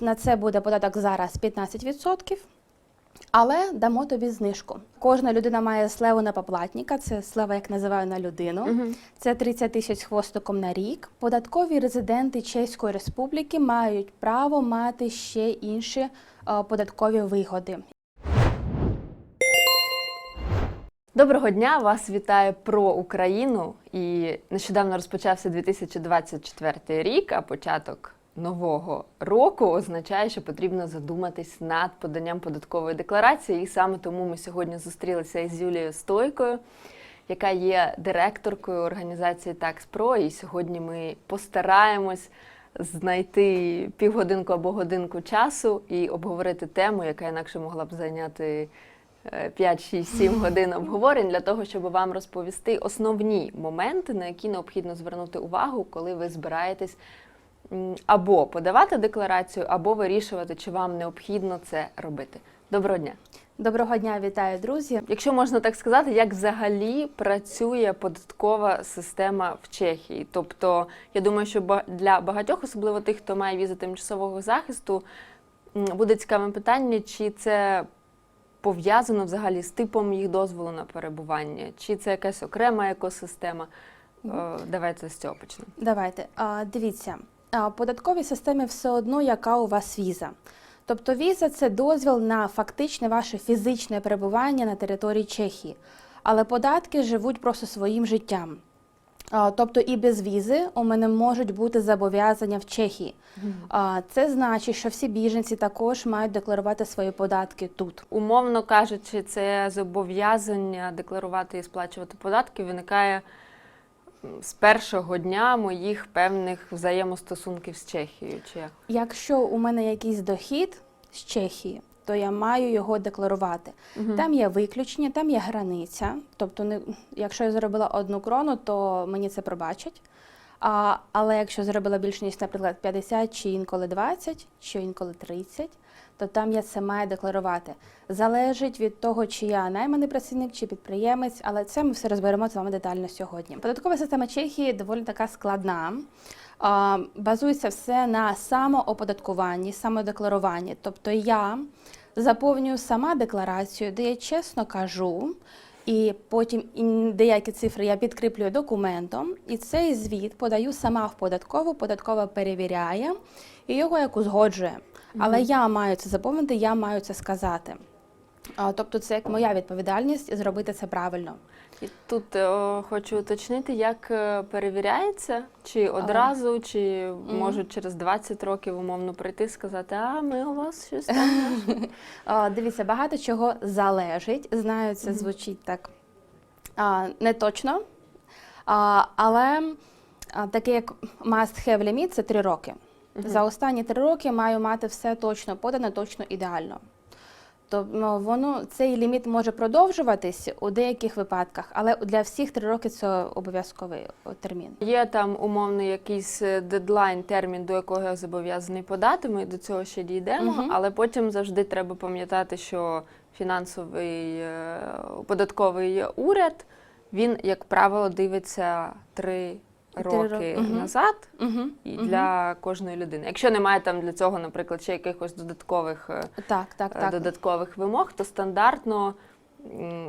На це буде податок зараз 15%. Але дамо тобі знижку. Кожна людина має слеву на поплатника, це слева, як називаю на людину. Це 30 тисяч хвостиком на рік. Податкові резиденти Чеської Республіки мають право мати ще інші е, податкові вигоди. Доброго дня! Вас вітає про Україну. І нещодавно розпочався 2024 рік, а початок нового року означає, що потрібно задуматись над поданням податкової декларації. І саме тому ми сьогодні зустрілися із Юлією Стойкою, яка є директоркою організації TaxPro. І сьогодні ми постараємось знайти півгодинку або годинку часу і обговорити тему, яка інакше могла б зайняти. 5, 6, 7 годин обговорень для того, щоб вам розповісти основні моменти, на які необхідно звернути увагу, коли ви збираєтесь або подавати декларацію, або вирішувати, чи вам необхідно це робити. Доброго дня! Доброго дня, вітаю, друзі. Якщо можна так сказати, як взагалі працює податкова система в Чехії? Тобто, я думаю, що для багатьох, особливо тих, хто має візи тимчасового захисту, буде цікаве питання, чи це пов'язано взагалі з типом їх дозволу на перебування, чи це якась окрема екосистема. Е, Давайте з цього почнемо. Давайте. А, дивіться, податковій системі все одно, яка у вас віза. Тобто віза це дозвіл на фактичне ваше фізичне перебування на території Чехії. Але податки живуть просто своїм життям. Тобто і без візи у мене можуть бути зобов'язання в Чехії. Це значить, що всі біженці також мають декларувати свої податки тут. Умовно кажучи, це зобов'язання декларувати і сплачувати податки виникає з першого дня моїх певних взаємостосунків з Чехією. Чи як? Якщо у мене якийсь дохід з Чехії, то я маю його декларувати. Там є виключення, там є границя. Тобто, не, якщо я заробила одну крону, то мені це пробачать. А, але якщо заробила більше, ніж, наприклад, 50 чи інколи 20, чи інколи 30, то там я це маю декларувати. Залежить від того, чи я найманий працівник, чи підприємець, але це ми все розберемо з вами детально сьогодні. Податкова система Чехії доволі така складна. Базується все на самооподаткуванні, самодекларуванні. Тобто я заповнюю сама декларацію, де я чесно кажу, і потім деякі цифри я підкріплюю документом, і цей звіт подаю сама в податкову, податкова перевіряє і його як узгоджує. Але я маю це заповнити, я маю це сказати. Тобто це як моя відповідальність зробити це правильно. І тут е, хочу уточнити, як е, перевіряється, чи одразу, чи можуть через 20 років умовно прийти і сказати, а ми у вас щось там. Дивіться, багато чого залежить. Знаю, це звучить так а, не точно. А, але а, таке як must have limit – це три роки. За останні три роки маю мати все точно подане, точно ідеально. Тобто воно цей ліміт може продовжуватись у деяких випадках, але для всіх три роки це обов'язковий термін. Є там умовний якийсь е, дедлайн, термін, до якого я зобов'язаний подати. Ми до цього ще дійдемо, Мгм. але потім завжди треба пам'ятати, що фінансовий е, податковий уряд він, як правило, дивиться Три роки. Мгм. назад. Угу. І для кожної людини. Якщо немає там для цього, наприклад, ще якихось додаткових е, Так, так, е, так. додаткових вимог, то стандартно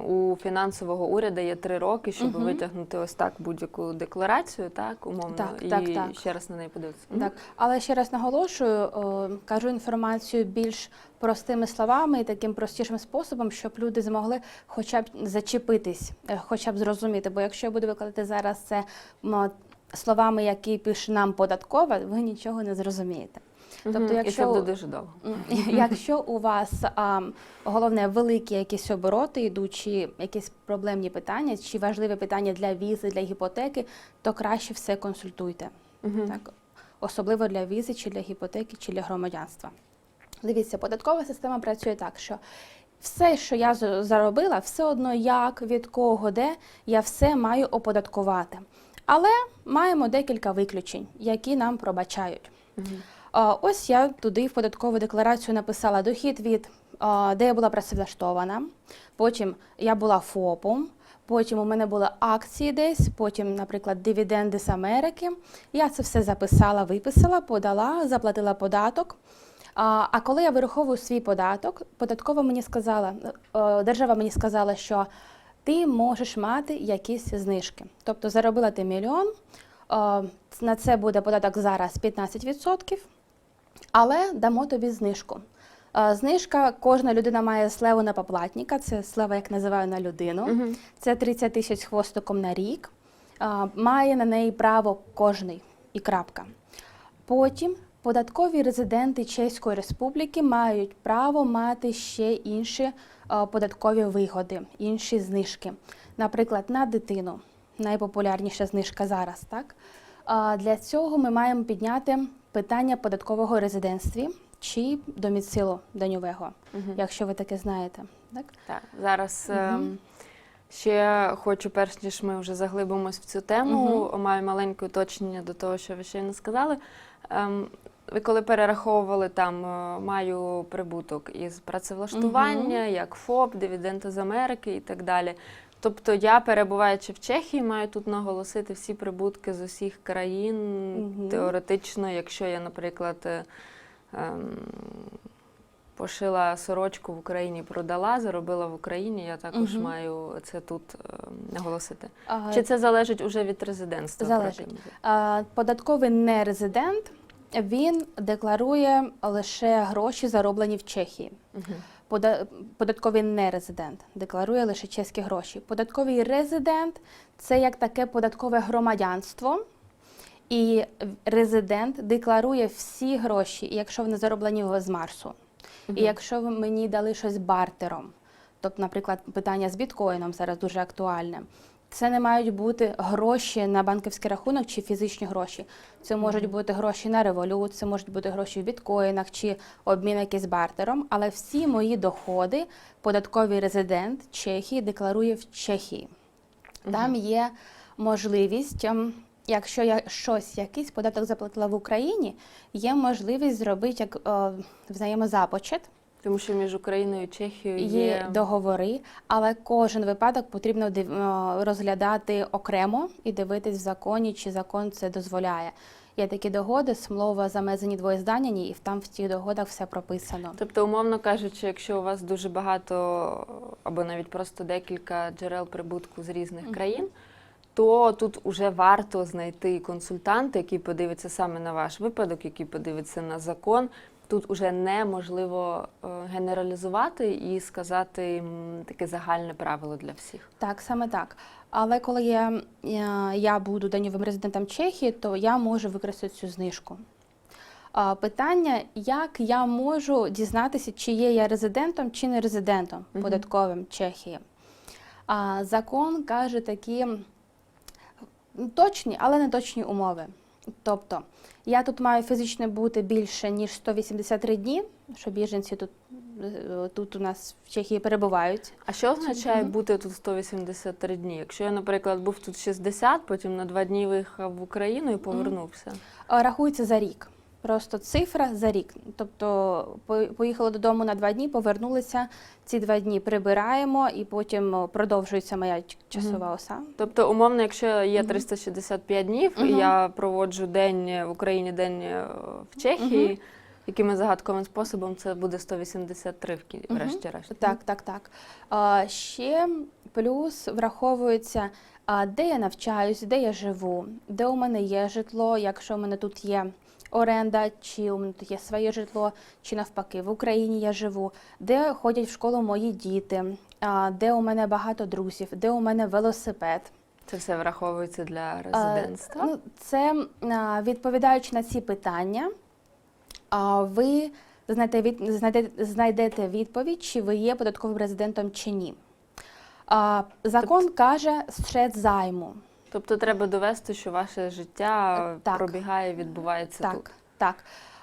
у фінансового уряду є три роки, щоб Мгм. витягнути ось так будь-яку декларацію, так умовно, Так, і так, так. ще раз на неї подивитися. Так, але ще раз наголошую, о, кажу інформацію більш простими словами і таким простішим способом, щоб люди змогли хоча б зачепитись, е, хоча б зрозуміти. Бо якщо я буду викладати зараз це словами, які пише нам податкова, ви нічого не зрозумієте. Тобто, Тобто, і це якщо буде дуже довго. Якщо у вас а, головне великі якісь обороти йдуть, чи якісь проблемні питання, чи важливі питання для візи, для гіпотеки, то краще все консультуйте. Так, особливо для візи, чи для гіпотеки, чи для громадянства. Дивіться, податкова система працює так, що все, що я заробила, все одно як, від кого, де, я все маю оподаткувати. Але маємо декілька виключень, які нам пробачають. А, Ось я туди в податкову декларацію написала дохід від де я була працевлаштована. Потім я була ФОПом. Потім у мене були акції десь, потім, наприклад, дивіденди з Америки. Я це все записала, виписала, подала, заплатила податок. А, а коли я вираховую свій податок, податкова мені сказала, е, держава мені сказала, що ти можеш мати якісь знижки. Тобто заробила ти мільйон, е, на це буде податок зараз 15%, але дамо тобі знижку. Е, Знижка кожна людина має слеву на поплатника, це слева, як називаю на людину. Мгм. Це 30 тисяч хвостиком на рік. Має на неї право кожний і крапка. Потім податкові резиденти Чеської Республіки мають право мати ще інші податкові вигоди, інші знижки. Наприклад, на дитину найпопулярніша знижка зараз. Так? Для цього ми маємо підняти питання податкового резидентстві чи доміцилу даньового, Мгм. якщо ви таке знаєте. Так? Так, зараз ем, ще хочу, перш ніж ми вже заглибимось в цю тему, маю маленьке уточнення до того, що ви щойно сказали. Ем, ви коли перераховували там, е, маю прибуток із працевлаштування, як ФОП, дивіденди з Америки і так далі. Тобто я, перебуваючи в Чехії, маю тут наголосити всі прибутки з усіх країн. Мгм. Теоретично, якщо я, наприклад, е, ем, пошила сорочку в Україні, продала, заробила в Україні, я також Мгм. маю це тут ем, наголосити. А, Чи це залежить уже від резидентства? Залежить. А, Податковий нерезидент він декларує лише гроші, зароблені в Чехії. Пода- Податковий нерезидент декларує лише чеські гроші. Податковий резидент це як таке податкове громадянство. І резидент декларує всі гроші, якщо вони зароблені з Марсу. І якщо ви мені дали щось бартером, тобто, наприклад, питання з біткоїном зараз дуже актуальне. Це не мають бути гроші на банківський рахунок чи фізичні гроші. Це можуть бути гроші на револют, це можуть бути гроші в біткоїнах чи обмін якийсь бартером. Але всі мої доходи податковий резидент Чехії декларує в Чехії. Там є можливість, ем, якщо я щось, якийсь податок заплатила в Україні, є можливість зробити як е, взаємозапочет. Тому що між Україною і Чехією Є є, договори, але кожен випадок потрібно розглядати окремо і дивитись в законі, чи закон це дозволяє. Є такі догоди, смлова замезені двоєзданяні, і там в цих догодах все прописано. Тобто, умовно кажучи, якщо у вас дуже багато або навіть просто декілька джерел прибутку з різних країн, то тут уже варто знайти консультанта, який подивиться саме на ваш випадок, який подивиться на закон. Тут уже неможливо е, генералізувати і сказати таке загальне правило для всіх. Так, саме так. Але коли я, я, я буду даньовим резидентом Чехії, то я можу використати цю знижку. Питання, як я можу дізнатися, чи є я резидентом чи не резидентом податковим Чехії. А, закон каже такі точні, але не точні умови. Тобто, я тут маю фізично бути більше, ніж 183 дні, що біженці тут, е, тут у нас в Чехії перебувають. А що означає бути тут 183 дні? Якщо я, наприклад, був тут 60, потім на два дні виїхав в Україну і повернувся. А, Рахується за рік. Просто цифра за рік. Тобто по- поїхали додому на два дні, повернулися. Ці два дні прибираємо, і потім продовжується моя часова оса. Тобто, умовно, якщо є Мгм. 365 днів, і я проводжу день в Україні, день е, в Чехії, якимось загадковим способом це буде 183 в кі- врешті-решт. Так, так, так. А, ще плюс враховується, а, де я навчаюсь, де я живу, де у мене є житло, якщо у мене тут є оренда, чи у мене є своє житло, чи навпаки, в Україні я живу, де ходять в школу мої діти, де у мене багато друзів, де у мене велосипед. Це все враховується для резидентства. Ну, це відповідаючи на ці питання, ви знайдете, відповідь, чи ви є податковим резидентом чи ні. Закон каже стрет займу. Тобто треба довести, що ваше життя так. пробігає, відбувається Так, тут. так.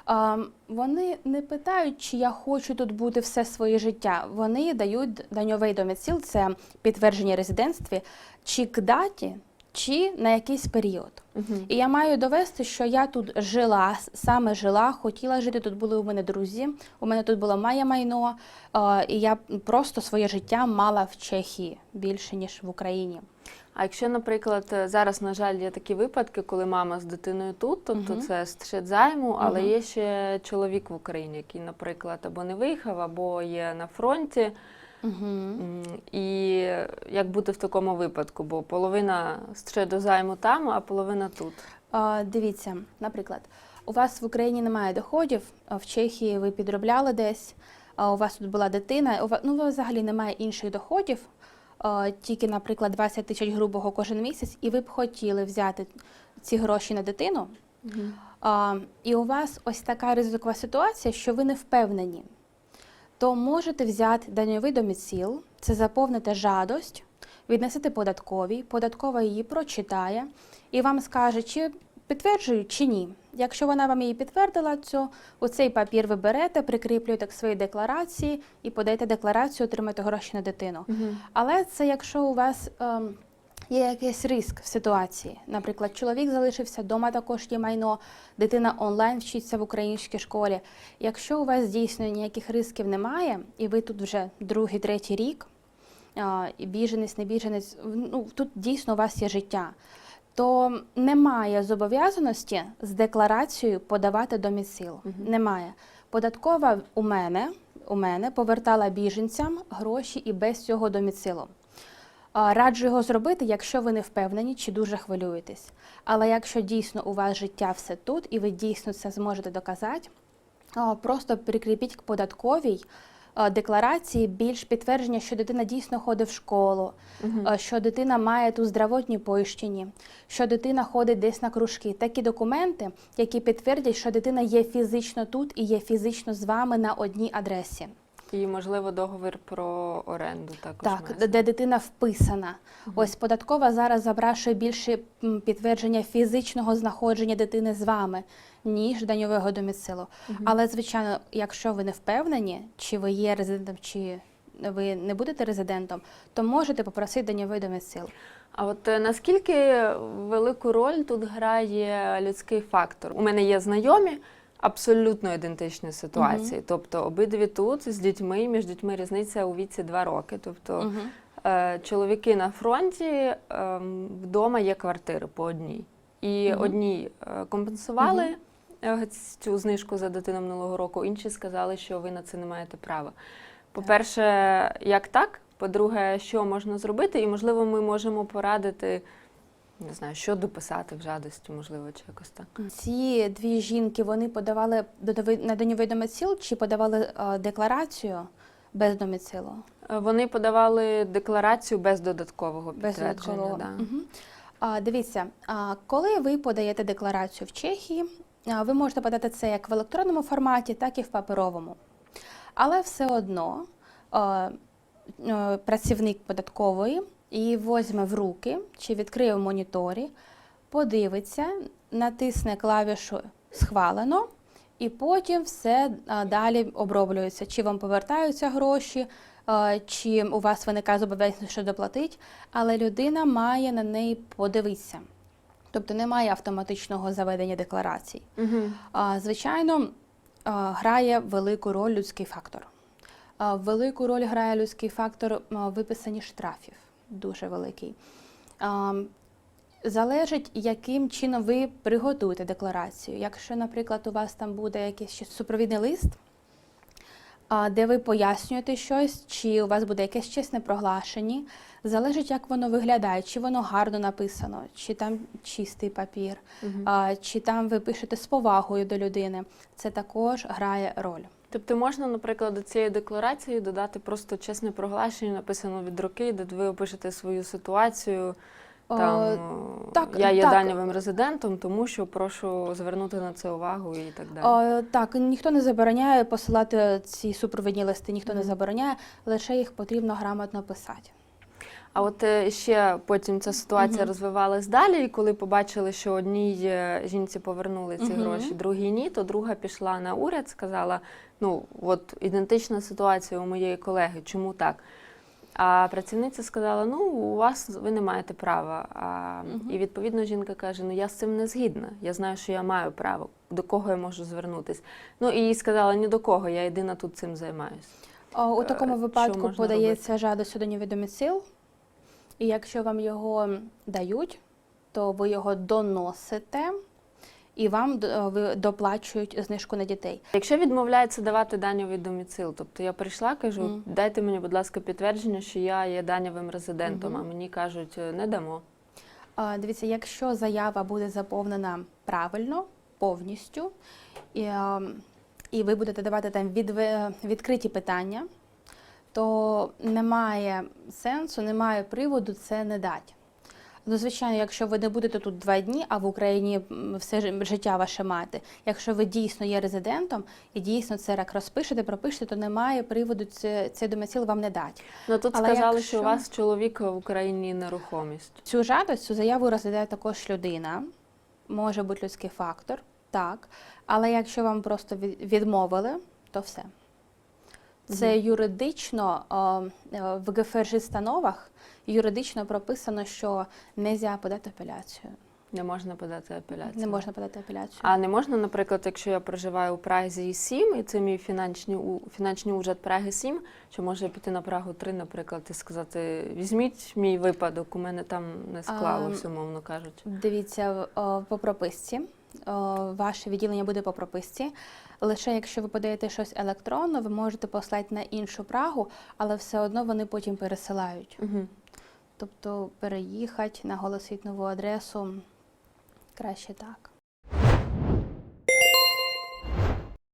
А, вони не питають, чи я хочу тут бути все своє життя. Вони дають даньовий доміціл, це підтвердження резидентстві, чи к даті, чи на якийсь період. Мгм. І я маю довести, що я тут жила, саме жила, хотіла жити. Тут були у мене друзі, у мене тут було моє майно, е, і я просто своє життя мала в Чехії більше ніж в Україні. А якщо, наприклад, е, зараз, на жаль, є такі випадки, коли мама з дитиною тут, тобто Мгм. це стрит займу, але Мгм. є ще чоловік в Україні, який, наприклад, або не виїхав, або є на фронті. Угу. І як бути в такому випадку? Бо половина стрит займу там, а половина тут. А, Дивіться, наприклад, у вас в Україні немає доходів, в Чехії ви підробляли десь, а у вас тут була дитина, у вас, ну, у вас взагалі немає інших доходів, а, тільки, наприклад, 20 тисяч грубого кожен місяць, і ви б хотіли взяти ці гроші на дитину, а, і у вас ось така ризикова ситуація, що ви не впевнені, то можете взяти даньовий доміціл, це заповнити жадость, віднесете податковій, податкова її прочитає і вам скаже, чи підтверджують чи ні. Якщо вона вам її підтвердила, то у цей папір ви берете, прикріплюєте к своїй декларації і подаєте декларацію, отримаєте гроші на дитину. Але це якщо у вас ем, є якийсь риск в ситуації. Наприклад, чоловік залишився вдома, також є майно, дитина онлайн вчиться в українській школі. Якщо у вас дійсно ніяких ризиків немає, і ви тут вже другий, третій рік, і біженець, не біженець, ну тут дійсно у вас є життя. То немає зобов'язаності з декларацією подавати доміцил. Немає. Податкова у мене, у мене повертала біженцям гроші і без цього доміцилу. Раджу його зробити, якщо ви не впевнені чи дуже хвилюєтесь. Але якщо дійсно у вас життя все тут і ви дійсно це зможете доказати, просто прикріпіть к податковій декларації більш підтвердження, що дитина дійсно ходить в школу, а, що дитина має тут здравотні поїщені, що дитина ходить десь на кружки. Такі документи, які підтвердять, що дитина є фізично тут і є фізично з вами на одній адресі. І, можливо, договір про оренду також. Так, має де- дитина вписана. Ось податкова зараз запрашує більше підтвердження фізичного знаходження дитини з вами, ніж даньового доміцилу. Але, звичайно, якщо ви не впевнені, чи ви є резидентом, чи ви не будете резидентом, то можете попросити даньовий доміцил. А от е, наскільки велику роль тут грає людський фактор? У мене є знайомі абсолютно ідентичні ситуації. Тобто обидві тут з дітьми, між дітьми різниця у віці 2 роки. Тобто Мгм. е, чоловіки на фронті ем, вдома є квартири по одній. І Мгм. одні е, компенсували е, цю знижку за дитину минулого року, інші сказали, що ви на це не маєте права. По-перше, як так? По-друге, що можна зробити, і можливо, ми можемо порадити, не знаю, що дописати в жадості, можливо, чи якось так. Ці дві жінки вони подавали на даньовий доміцил чи подавали е, декларацію без доміцилу? Е, Вони подавали декларацію без додаткового Без додаткового. Да. А, дивіться, а, коли ви подаєте декларацію в Чехії, ви можете подати це як в електронному форматі, так і в паперовому. Але все одно е, працівник податкової її возьме в руки чи відкриє в моніторі, подивиться, натисне клавішу Схвалено, і потім все далі оброблюється. Чи вам повертаються гроші, чи у вас виникає зобов'язаність що доплатить, але людина має на неї подивитися. Тобто немає автоматичного заведення декларацій. А, Звичайно, грає велику роль людський фактор. Велику роль грає людський фактор виписані штрафів, дуже великий. Залежить, яким чином ви приготуєте декларацію. Якщо, наприклад, у вас там буде якийсь супровідний лист, де ви пояснюєте щось, чи у вас буде якесь чесне проглашення, залежить, як воно виглядає, чи воно гарно написано, чи там чистий папір, а, чи там ви пишете з повагою до людини. Це також грає роль. Тобто можна, наприклад, до цієї декларації додати просто чесне проголошення, написано від руки, де ви опишете свою ситуацію. Там, Е, е, так, я є так. даньовим резидентом, тому що прошу звернути на це увагу і так далі. О, так, ніхто не забороняє посилати ці супровідні листи, ніхто не забороняє, лише їх потрібно грамотно писати. А от е, ще потім ця ситуація Мгм. розвивалась далі, і коли побачили, що одній е, жінці повернули ці Мгм. гроші, другій ні, то друга пішла на уряд, сказала: ну от ідентична ситуація у моєї колеги, чому так? А працівниця сказала: ну, у вас ви не маєте права. А, Мгм. І відповідно жінка каже: Ну я з цим не згідна. Я знаю, що я маю право. До кого я можу звернутись? Ну і їй сказала ні до кого, я єдина тут цим займаюся. О, У Е, такому випадку можна подається жада судові доміцил, і якщо вам його дають, то ви його доносите і вам е, доплачують знижку на дітей. Якщо відмовляється давати данівий доміцил, тобто я прийшла, кажу, Мгм. дайте мені, будь ласка, підтвердження, що я є данівим резидентом, Мгм. а мені кажуть, «Е, не дамо. А, Дивіться, якщо заява буде заповнена правильно, повністю, і, е, і ви будете давати там відве- відкриті питання, то немає сенсу, немає приводу це не дати. Ну, звичайно, якщо ви не будете тут два дні, а в Україні все життя ваше мати, якщо ви дійсно є резидентом і дійсно це як розпишете, пропишете, то немає приводу це, цей домицил вам не дати. Ну тут Але сказали, якщо- що у вас чоловік в Україні нерухомість. Цю жадость, цю заяву розглядає також людина, може бути людський фактор, так. Але якщо вам просто від- відмовили, то все. Це юридично о, е, в ГФРЖ становах юридично прописано, що не можна подати апеляцію. Не можна подати апеляцію. Не можна подати апеляцію. А не можна, наприклад, якщо я проживаю у Празі 7, і це мій фінансовий, фінансовий уряд Праги 7, чи може я піти на Прагу 3, наприклад, і сказати, візьміть мій випадок, у мене там не склалось, умовно кажучи. Дивіться, о, по прописці. О, Ваше відділення буде по прописці. Лише якщо ви подаєте щось електронно, ви можете послати на іншу прагу, але все одно вони потім пересилають. Угу. Тобто переїхати, наголосити нову адресу краще так.